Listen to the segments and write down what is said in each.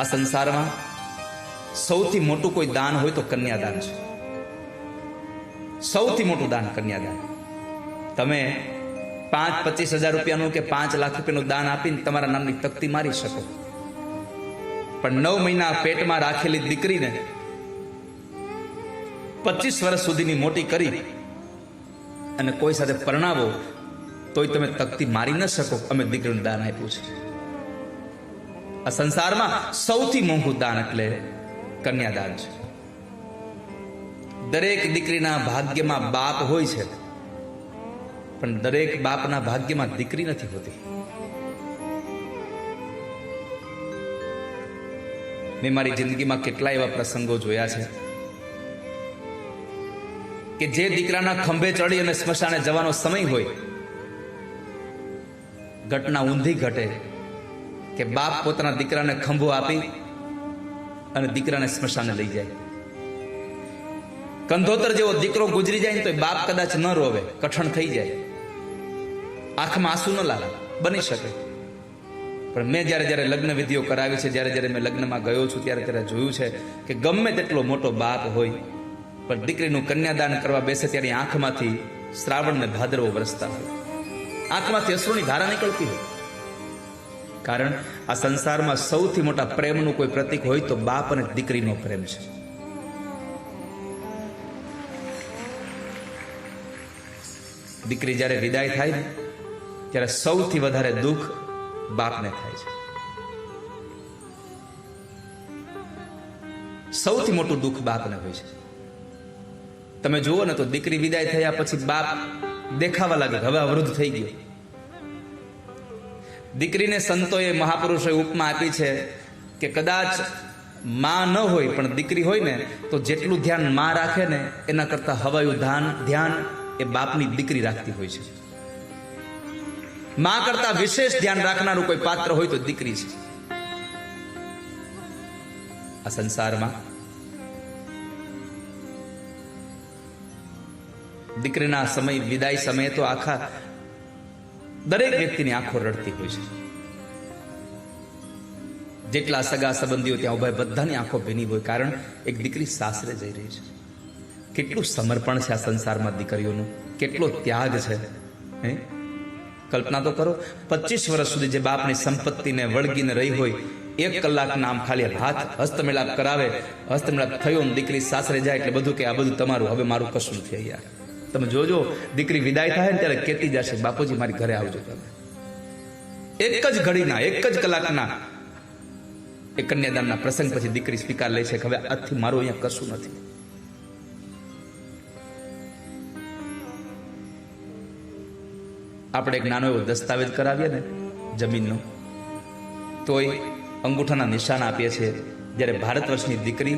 આ સંસારમાં સૌથી મોટું કોઈ દાન હોય તો કન્યાદાન છે. સૌથી મોટું દાન કન્યાદાન. તમે પાંચ પચીસ હજાર રૂપિયાનું કે પાંચ લાખ રૂપિયાનું દાન આપીને તમારા નામની તકતી મારી શકો. પણ નવ મહિના પેટમાં રાખેલી દીકરીને પચીસ વર્ષ સુધીની મોટી કરી અને કોઈ સાથે પરણાવો, તોય તમે તકતી મારી ન શકો. અમે દીકરીનું દાન આપ્યું છે. આ સંસારમાં સૌથી મોંઘું દાન એટલે કન્યાદાન છે. દરેક દીકરીના ભાગ્યમાં બાપ હોય છે, પણ દરેક બાપના ભાગ્યમાં દીકરી નથી હોતી. મેં મારી જિંદગીમાં કેટલા એવા પ્રસંગો જોયા છે કે જે દીકરાના ખંભે ચડી અને સ્મશાને જવાનો સમય હોય, ઘટના ઊંધી ઘટે કે બાપ પોતાના દીકરાને ખંભો આપી અને દીકરાને સ્મશાને લઈ જાય. કંધોતર જેવો દીકરો ગુજરી જાય ને તો બાપ કદાચ ન રોવે, કઠણ થઈ જાય. આંખમાં આંસુ ન લાગે, બની શકે. પણ મેં જ્યારે જ્યારે લગ્ન વિધિઓ કરાવી છે, જ્યારે જ્યારે મેં લગ્નમાં ગયો છું, ત્યારે ત્યારે જોયું છે કે ગમે તેટલો મોટો બાપ હોય, પણ દીકરીનું કન્યાદાન કરવા બેસે ત્યારે આંખમાંથી શ્રાવણ ને ભાદરવો વરસતા હોય. આંખમાંથી અશ્રુની ધારા નીકળતી હોય. કારણ આ સંસારમાં સૌથી મોટા પ્રેમનું કોઈ પ્રતીક હોય તો બાપ અને દીકરીનો પ્રેમ છે. દીકરી જ્યારે વિદાય થાય, ત્યારે સૌથી વધારે દુઃખ બાપને થાય છે. સૌથી મોટું દુઃખ બાપને હોય છે. તમે જુઓ ને તો દીકરી વિદાય થયા પછી બાપ દેખાવા લાગે હવે અવરુદ્ધ થઈ ગયો. દીકરીને સંતોએ મહાપુરુષોએ ઉપમા આપી છે કે કદાચમાં ન હોય, પણ દીકરી હોય ને, તો જેટલું ધ્યાનમાં રાખે ને, એના કરતા હવાયું ધ્યાન ધ્યાન એ બાપની દીકરી રાખતી હોય છે. માં કરતા વિશેષ ધ્યાન રાખનારું કોઈ પાત્ર હોય તો દીકરી છે. આ સંસારમાં દીકરીના સમય વિદાય સમયે તો આખા દરેક વ્યક્તિની આંખો રડતી હોય છે. જેટલા સગા સંબંધીઓ ત્યાં ઊભા બધાની આંખો ભીની હોય, કારણ એક દીકરી સાસરે જઈ રહી છે. કેટલું સમર્પણ છે આ સંસારમાં દીકરીઓનું? કેટલો ત્યાગ છે, હે? કલ્પના તો કરો, પચીસ વર્ષ સુધી જે બાપની સંપત્તિને વળગીને રહી હોય, એક કલાકના નામ ખાલી હાથ હસ્તમેળાપ કરાવે હસ્તમેળાપ થયો દીકરી સાસરે જાય એટલે બધું કે આ બધું તમારું, હવે મારું કશું નથી યાર તમે જોજો, દીકરી વિદાય થાય ને ત્યારે કેતી જશે, બાપુજી, મારી ઘરે આવજો તમે. એક જ ઘડીના, એક જ કલાકના એ કન્યાદાનના પ્રસંગ પછી દીકરી સ્વીકાર લે છે કે હવે આજથી મારું અહીંયા કશું નથી. આપણે એક નાનો એવો દસ્તાવેજ કરાવીએ ને જમીનનો. તોય અંગૂઠાના નિશાન આપીએ છીએ. જ્યારે ભારત વર્ષની દીકરી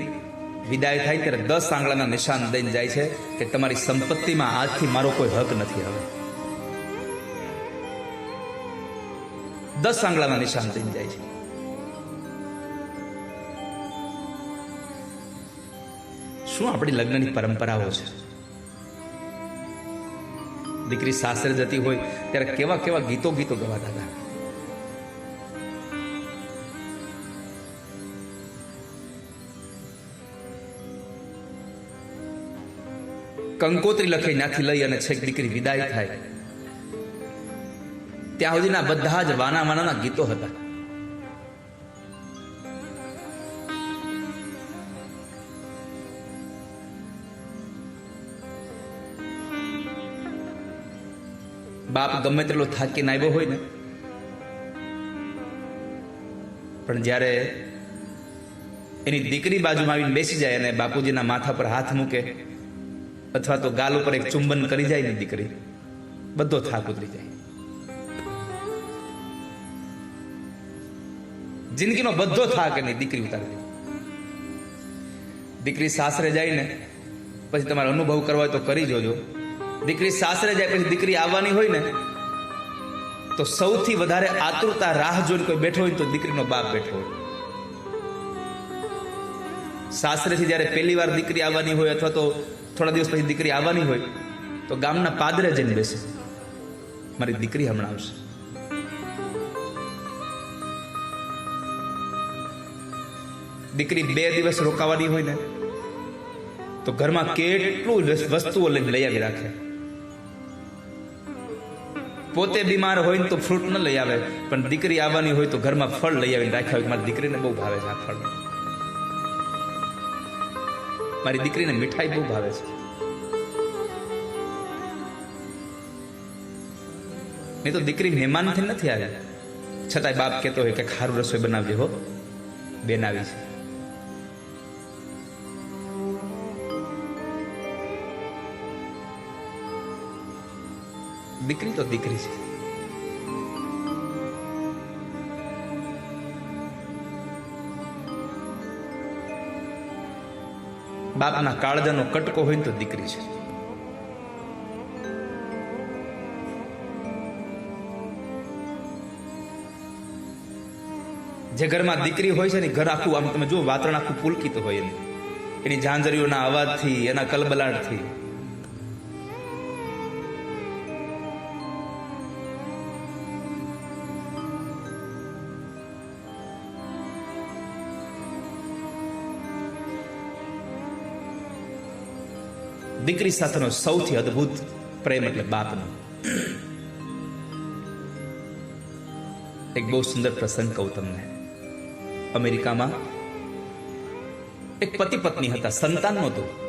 વિદાય થાય ત્યારે દસ આંગળાના નિશાન દઈને જાય છે કે તમારી સંપત્તિમાં આજથી મારો કોઈ હક નથી હવે. દસ આંગળાના નિશાન દઈને જાય છે. શું આપણી લગ્નની પરંપરાઓ છે? દીકરી સાસરે જતી હોય ત્યારે કેવા કેવા ગીતો ગીતો ગવાતા હતા. કંકોત્રી લખે ત્યાંથી લઈ અને છેક દીકરી વિદાય થાય. ત્યાં સુધીના બધા જ વાના વાનાના ગીતો હતા. બાપ ગમે તેટલો થાકીને આવ્યો હોય ને, પણ જ્યારે એની દીકરી બાજુમાં આવીને બેસી જાય અને બાપુજીના માથા પર હાથ મૂકે અથવા તો ગાલ ઉપર એક ચુંબન કરી જાય ને દીકરી, બધો થાક ઉતરી જાય. જિંદગીનો બધો થાક એની દીકરી ઉતારી દે. દીકરી સાસરે જાય ને, પછી તમારે અનુભવ કરવા હોય તો કરી જોજો. દીકરી સાસરે જાય પછી દીકરી આવવાની હોય ને, તો સૌથી વધારે આતુરતા રાહ જોઈને કોઈ બેઠો હોય તો દીકરીનો બાપ બેઠો હોય. સાસરેથી જ્યારે પહેલી વાર દીકરી આવવાની હોય અથવા તો થોડા દિવસ પછી દીકરી આવવાની હોય, તો ગામના પાદરે જઈને બેસે. મારી દીકરી હમણાં આવશે. દીકરી બે દિવસ રોકાવાની હોય ને, તો ઘરમાં કેટલું વસ્તુઓ લઈને લઈ આવી રાખે. પોતે બીમાર હોય ને તો ફ્રૂટ ન લઈ આવે, પણ દીકરી આવવાની હોય તો ઘરમાં ફળ લઈ આવીને રાખ્યા હોય મારી દીકરીને બહુ ભાવે છે આ ફળ મારી દીકરીને મીઠાઈ બહુ ભાવે છે. નહીં તો દીકરી મહેમાનથી નથી આવી. છતાંય બાપ કહેતો હોય કે ખારું રસોઈ બનાવજે હો. બેન આવી છે. દીકરી તો દીકરી છે. બાપના કાળજાનો કટકો હોય તો દીકરી છે. જે ઘરમાં દીકરી હોય છે ને ઘર આખું આમ તમે જો વાતાવરણ આખું પુલકિત હોય એની. એની ઝાંઝરીઓના અવાજથી, એના કલબલાટથી. દીકરી સાથેનો સૌથી અદ્ભુત પ્રેમ એટલે બાપનો. એક બહુ સુંદર પ્રસંગ કહું તમને. અમેરિકામાં એક પતિ પત્ની હતા, સંતાન નહોતું.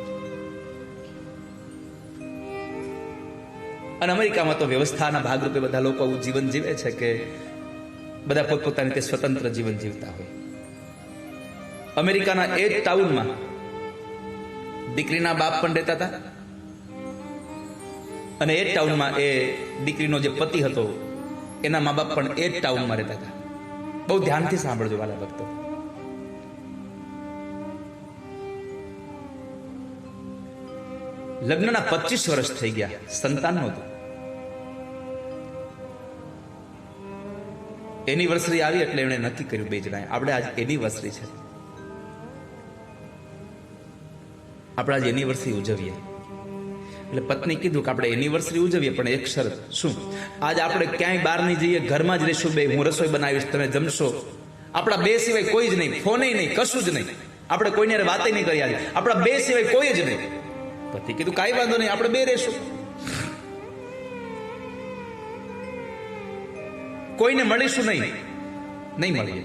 અને અમેરિકામાં તો વ્યવસ્થાના ભાગરૂપે બધા લોકો આવું જીવન જીવે છે કે બધા પોતપોતાની રીતે સ્વતંત્ર જીવન જીવતા હોય. અમેરિકાના એ જ ટાઉનમાં દીકરીના બાપ પણ રહેતા હતા. અને એ ટાઉનમાં એ દીકરીનો જે પતિ હતો, એના મા બાપ પણ એ જ ટાઉનમાં રહેતા હતા. બહુ ધ્યાનથી સાંભળજો વાલા ભક્તો. લગ્નના પચીસ વર્ષ થઈ ગયા સંતાન નહોતું એનિવર્સરી આવી એટલે એમણે નક્કી કર્યું, બે જણાએ, આપણે આજ એનિવર્સરી છે. આપણે આજ એનિવર્સરી ઉજવીએ. એટલે પત્ની કીધું કે આપણે એનિવર્સરી ઉજવીએ, પણ એક શરત શું? આજ આપણે ક્યાંય બહાર નહીં જઈએ, ઘરમાં જ રહીશું બે, હું રસોઈ બનાવીશ, તમે જમશો. આપણા બે સિવાય કોઈ જ નહીં, ફોને નહીં, કશું જ નહીં. આપણે કોઈને વાતે નહીં કરી આજે. આપણા બે સિવાય કોઈ જ નહીં. પતિ કીધું કાંઈ વાંધો નહીં, આપણે બે રહેશું. કોઈને મળીશું નહીં. નહીં મળીએ.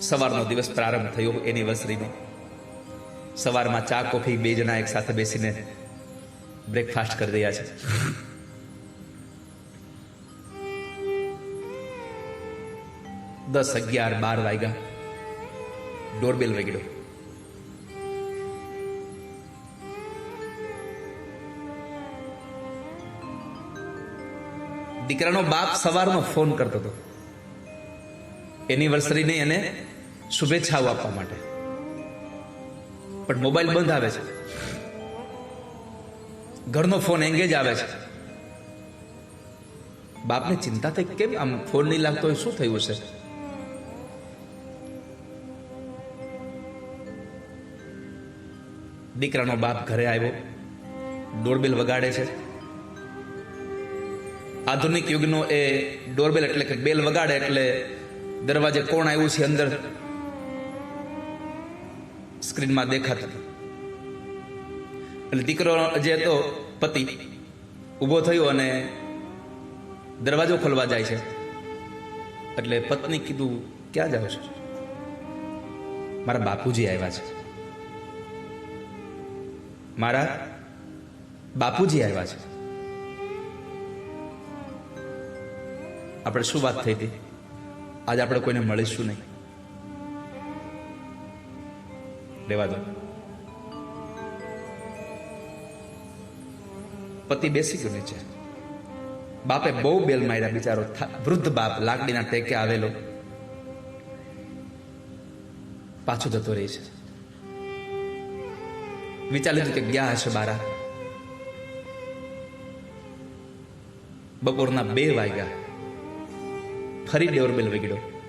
સવારનો દિવસ પ્રારંભ થયો એનિવર્સરીનો સવારમાં ચા, કોફી, બે જણા એક સાથે બેસીને બ્રેકફાસ્ટ કરી રહ્યા છે. દસ અગિયાર, બાર વાગ્યા. ડોરબેલ વગડ્યો. દીકરાનો બાપ સવારનો ફોન કરતો હતો. એનિવર્સરીને એને શુભેચ્છાઓ આપવા માટે. પણ મોબાઈલ બંધ આવે છે. ઘરનો ફોન એંગેજ આવે છે. બાપને ચિંતા થઈ કેમ આમ ફોન નહીં લાગતો હોય, શું થયું છે દીકરાનો બાપ ઘરે આવ્યો. ડોરબેલ વગાડે છે. આધુનિક યુગનો એ ડોરબેલ એટલે કે બેલ વગાડે એટલે દરવાજે કોણ આવ્યું છે અંદર? સ્ક્રીનમાં દેખાતું. એટલે દીકરો જે હતો, પતિ, ઊભો થયો અને દરવાજો ખોલવા જાય છે. એટલે પત્ની કીધું, ક્યાં જાવ છો? મારા બાપુજી આવ્યા છે. મારા બાપુજી આવ્યા છે. આપણે શું વાત થઈ હતી? આજે આપણે કોઈને મળીશું નહીં. લેવા દો. પતિ બેસી ગયો નીચે. બાપે બહુ બેલ માર્યા બિચારો. વૃદ્ધ બાપ લાકડીના ટેકે આવેલો. પાછો જતો રહે છે. વિચાર લીધું કે ગયા હશે બારા. બપોરના બે વાગ્યા. ફરી ડોરબેલ વગડ્યો.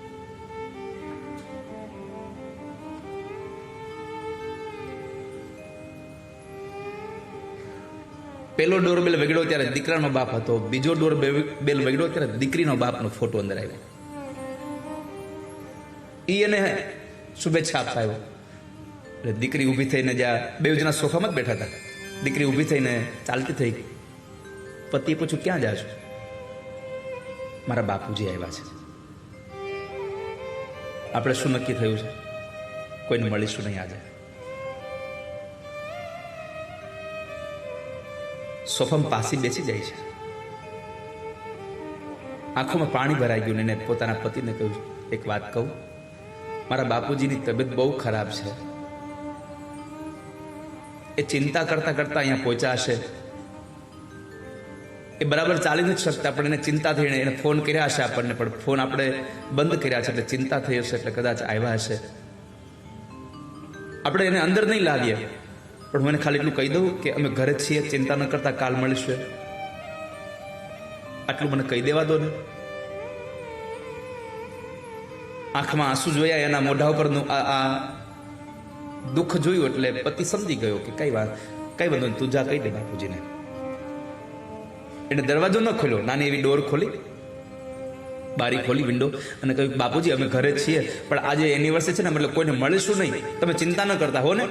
પેલો ડોરબેલ વગડ્યો ત્યારે દીકરાનો બાપ હતો. બીજો ડોર બેલ વગડ્યો ત્યારે દીકરીનો બાપનો ફોટો અંદર આવ્યો. એ એને શુભેચ્છા આપતા આવ્યો. એટલે દીકરી ઊભી થઈને જ્યાં બે જણા સોફામાં જ બેઠા હતા. દીકરી ઊભી થઈને ચાલતી થઈ ગઈ. પતિએ પૂછ્યું, ક્યાં જા છો? મારા બાપુજી આવ્યા છે. આપણે શું નક્કી થયું છે? કોઈને મળીશું નહીં આજે. સોફામાં પાસી બેસી જાય છે. આંખોમાં પાણી ભરાઈ ગયું ને એને પોતાના પતિને કહ્યું, એક વાત કહું, મારા બાપુજીની તબિયત બહુ ખરાબ છે. એ ચિંતા કરતા કરતા અહીંયા પહોંચ્યા હશે. એ બરાબર ચાલી નથી શકતા, પણ એને ચિંતા થઈને એને ફોન કર્યા હશે આપણને, પણ ફોન આપણે બંધ કર્યા છે એટલે ચિંતા થઈ હશે એટલે કદાચ આવ્યા હશે. આપણે એને અંદર નહીં લાવીએ. પણ હું એને ખાલી એટલું કહી દઉં કે અમે ઘરે છીએ, ચિંતા ન કરતા, કાલ મળશે. આટલું મને કહી દેવા દો ને. આંખમાં આંસુ જોયા, એના મોઢા ઉપરનું આ આ દુઃખ જોયું એટલે પતિ સમજી ગયો કે કઈ વાત કઈ વાંધો નહીં, તું જા, કહી દે બાપુજીને. એને દરવાજો ન ખોલ્યો. નાની એવી ડોર ખોલી. બારી ખોલી વિન્ડો અને કહ્યું, બાપુજી, અમે ઘરે છીએ, પણ આજે એનિવર્સરી છે ને, મતલબ કોઈને મળીશું નહીં. તમે ચિંતા ન કરતા, હો ને?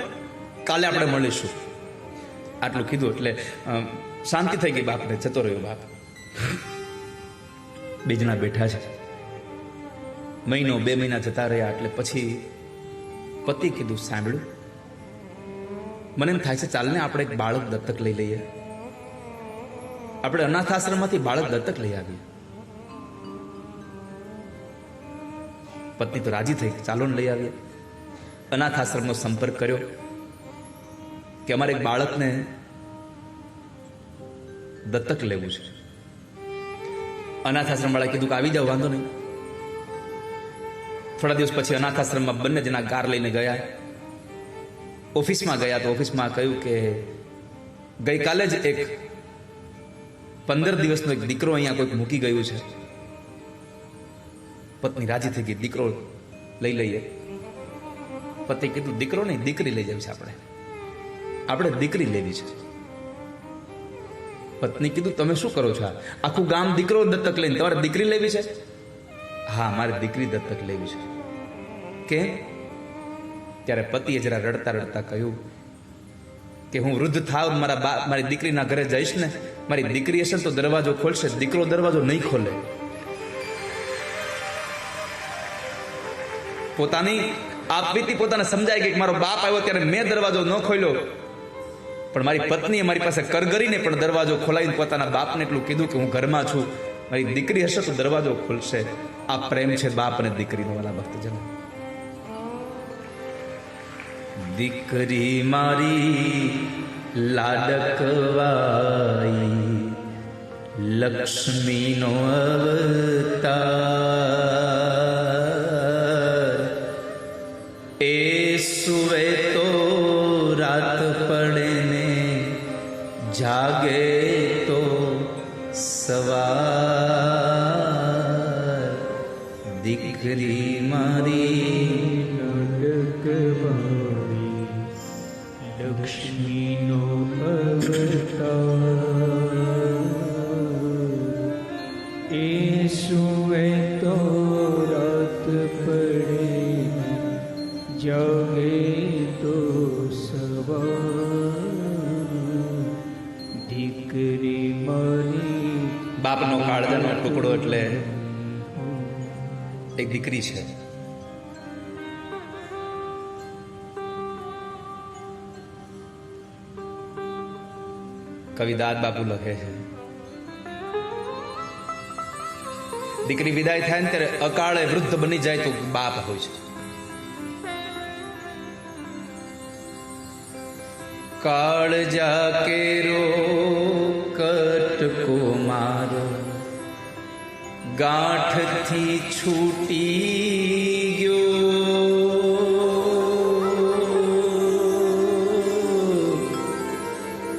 કાલે આપણે મળીશું. આટલું કીધું એટલે શાંતિ થઈ ગઈ બાપને, જતો રહ્યો બાપ. બે બેઠા છે. મહિનો બે મહિના જતા રહ્યા એટલે પછી પતિ કીધું, સાંભળ્યું? મને એમ થાય છે, ચાલને આપણે એક બાળક દત્તક લઈ લઈએ. આપણે અનાથ આશ્રમમાંથી બાળક દત્તક લઈ આવીએ. પત્ની તો રાજી થઈ, ચાલો ને લઈ આવીએ. અનાથ આશ્રમનો સંપર્ક કર્યો. કે અમારે એક બાળકને દત્તક લેવું છે. અનાથ આશ્રમ વાળા કીધું કે આવી જાવ વાંધો નહીં. થોડા દિવસ પછી અનાથ આશ્રમમાં બંને જણા કાર લઈને ગયા. ઓફિસમાં ગયા તો ઓફિસમાં કહ્યું કે ગઈકાલે જ એક પંદર દિવસનો એક દીકરો અહીંયા કોઈક મૂકી ગયું છે. પત્ની રાજી થઈ ગઈ દીકરો લઈ લઈએ. પતિ કીધું દીકરો નહીં દીકરી લઈ જાય છે આપણે. આપણે દીકરી લેવી છે. પત્ની કીધું, તમે શું કરો છો આખું ગામ દીકરો દત્તક લઈને તમારે દીકરી લેવી છે? હા, મારે દીકરી દત્તક લેવી છે. કે? ત્યારે પતિએ જરા રડતા રડતા કહ્યું, કે હું વૃદ્ધ થાવ, મારા બા, મારી દીકરીના ઘરે જઈશ ને, મારી દીકરી હશે તો દરવાજો ખોલશે, દીકરો દરવાજો નહીં ખોલે. પોતાની આપવીતી પોતાને સમજાય કે મારો બાપ આવ્યો ત્યારે મેં દરવાજો ન ખોલ્યો. પણ મારી પત્નીએ મારી પાસે કરગરીને પણ દરવાજો ખોલાવીને પોતાના બાપને એટલું કીધું કે હું ઘરમાં છું. મારી દીકરી હશે તો દરવાજો ખોલશે. આ પ્રેમ છે બાપ અને દીકરીનો વાલા ભક્તજન દીકરી મારી લાડકવાઈ લક્ષ્મીનો અવતાર. જાગે તો સવાર. દીકરી મારી લક્ષ્મીનો અવતાર. દીકરી છે. કવિ દાદ બાપુ લખે છે. દીકરી વિદાય થાય ને ત્યારે અકાળે વૃદ્ધ બની જાય તો બાપ હોય છે. કાળજા કેરો ગાંઠથી છૂટી ગયો.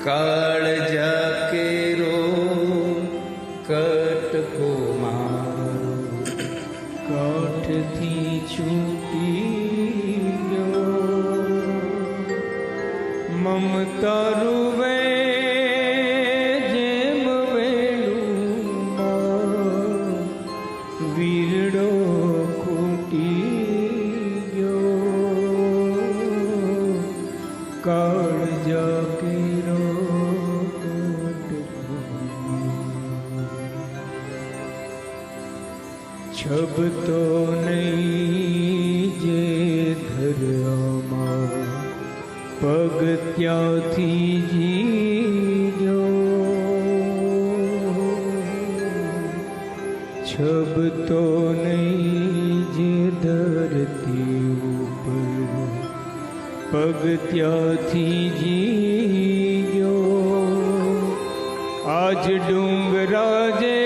કાળજા કેરો કટકો ગાંઠથી છૂટી ગયો. મમતા રૂવે પગ ત્યાંથી ગયો આજ ડુંગરા જેવો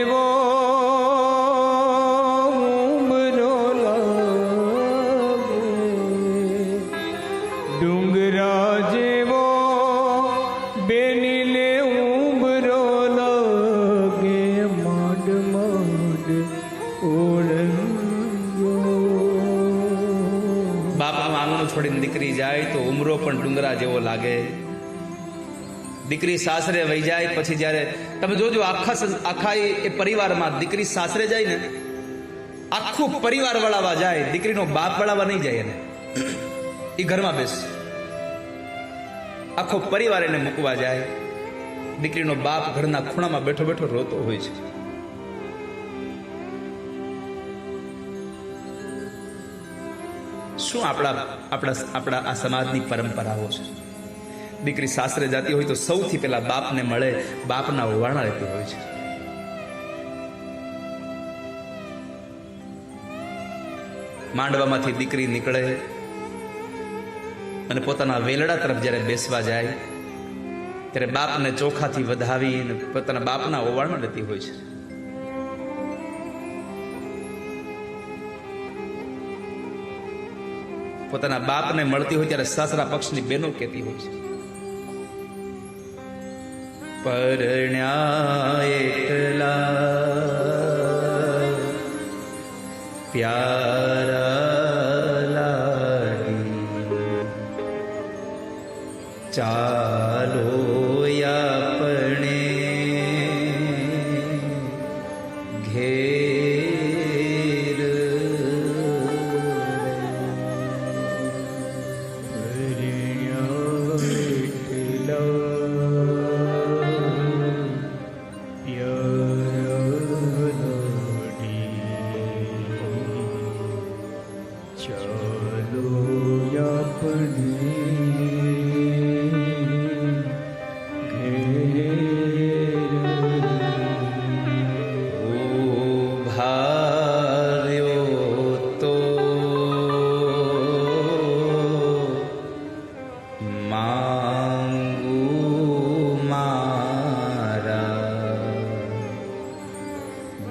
પણ ડુંગરા જેવો લાગે. દીકરી સાસરે વહી જાય, પછી જ્યારે તમે જોજો આખા આખા એ પરિવારમાં દીકરી સાસરે જાય ને, આખું પરિવાર વળાવા જાય, દીકરીનો બાપ વળાવા નહીં જાય એને. એ ઘરમાં બેસ. આખો પરિવાર એને મૂકવા જાય. દીકરીનો બાપ ઘરના ખૂણામાં બેઠો બેઠો રોતો હોય છે. શું આપણા આપણા આપણા આ સમાજની પરંપરાઓ છે? દીકરી સાસરે જતી હોય તો સૌથી પહેલા બાપને મળે, બાપના ઓવારણા રહેતી હોય છે. માંડવામાંથી દીકરી નીકળે અને પોતાના વેલડા તરફ જ્યારે બેસવા જાય, ત્યારે બાપને ચોખાથી વધાવી અને પોતાના બાપના ઓવારણા રહેતી હોય છે. પોતાના બાપને મળતી હોય ત્યારે સાસરા પક્ષની બહેનો કહેતી હોય છે. પરણ્યા એકલા પ્યારા લાગી. ચાલો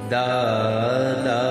દાદા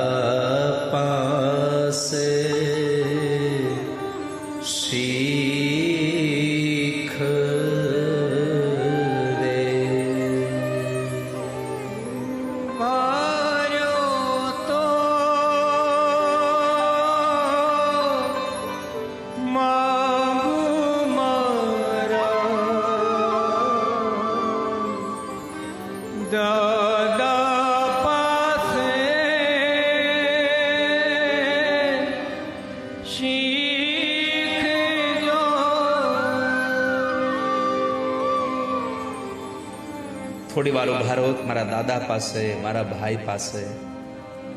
થોડી વાર ઊભા રહો, મારા દાદા પાસે, મારા ભાઈ પાસે,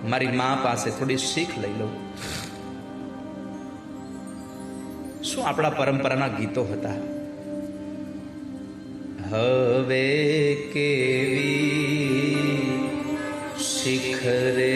મારી મા પાસે થોડી શીખ લઈ લઉં શું આપણા પરંપરાના ગીતો હતા? હવે કેવી શિખરે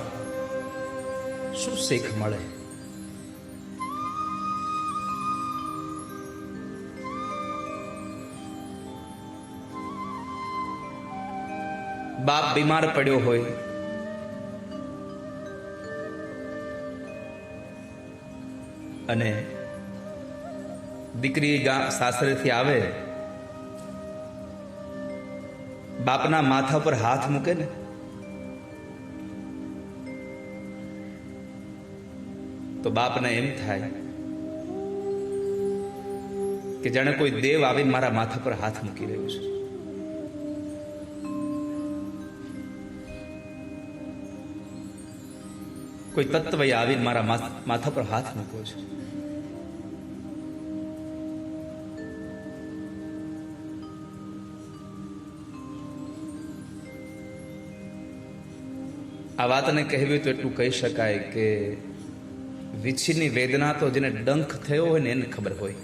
બાપ બીમાર પડ્યો હોય. અને દીકરી સાસરેથી આવે. બાપના માથા પર હાથ મૂકે ને. તો બાપને એમ થાય કે જાણે કોઈ દેવ આવીને મારા માથા પર હાથ મૂકી રહ્યો છે. કોઈ તત્વ આવીને મારા માથા પર હાથ મૂકો છે. આ વાતને કહેવી તો એટલું કહી શકાય કે વિચ્છીની વેદના તો જેને ડંખ થયો હોય ને એને ખબર હોય.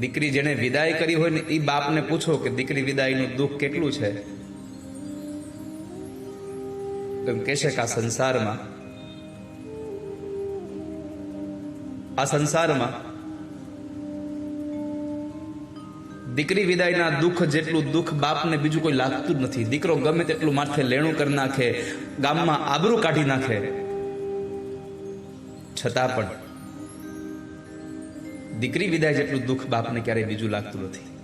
દીકરી જેને વિદાય કરી હોય ને એ બાપને પૂછો કે દીકરી વિદાયનું દુઃખ કેટલું છે? એમ કહેશે કે આ સંસારમાં આ સંસારમાં દીકરી વિદાયના દુઃખ જેટલું દુઃખ બાપને બીજું કોઈ લાગતું જ નથી. દીકરો ગમે તેટલું માથે લેણું કરી નાખે, ગામમાં આબરૂ કાઢી નાખે. છતાં પણ દીકરી વિદાય જેટલું દુઃખ બાપને ક્યારેય બીજું લાગતું નથી.